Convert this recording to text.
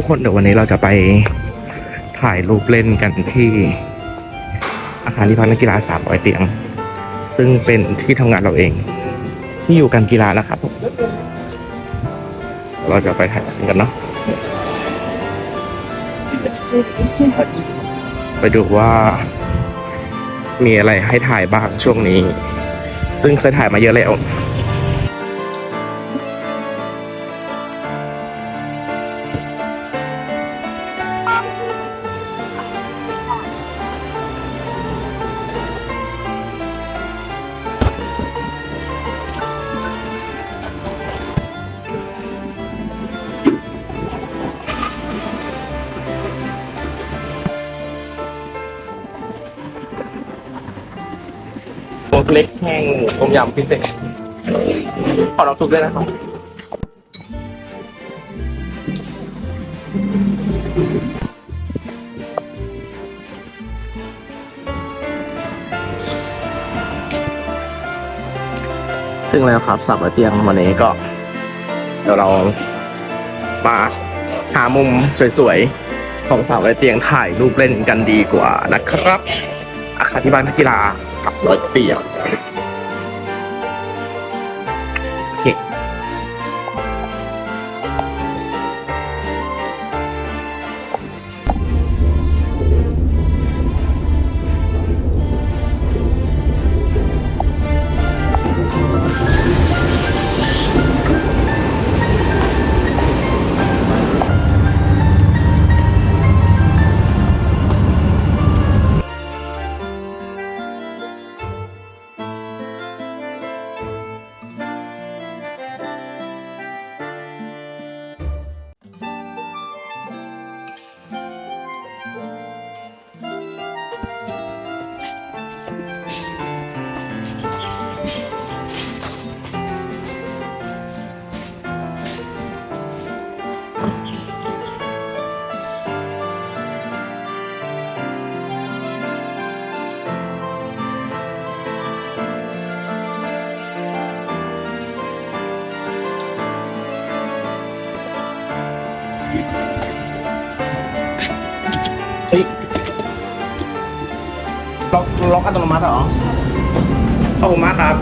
ทุกคนเดี๋ยววันนี้เราจะไปถ่ายรูปเล่นกันที่อาคารที่พักนักกีฬาสามร้อยเตียง ซึ่งเป็นที่ทำงานเราเอง ที่อยู่กันกีฬานะครับ เราจะไปถ่ายกันเนาะไปดูว่ามีอะไรให้ถ่ายบ้างช่วงนี้ ซึ่งเคยถ่ายมาเยอะแล้ว โต๊ะเล็กแห้งต้มยำพิเศษ ขอน้ำซุปด้วยนะครับซึ่งแล้วครับสับเตียงวันนี้ก็ เดี๋ยวเรามาหามุมสวยๆ ของสาวไอเตียงถ่ายรูปเล่นกันดีกว่านะครับ อาคารที่บ้านนักกีฬาสับร้อยเตีย เฮ้ยล็อกล็อกอัตโนมัติเหรอเอบคุณมาครับ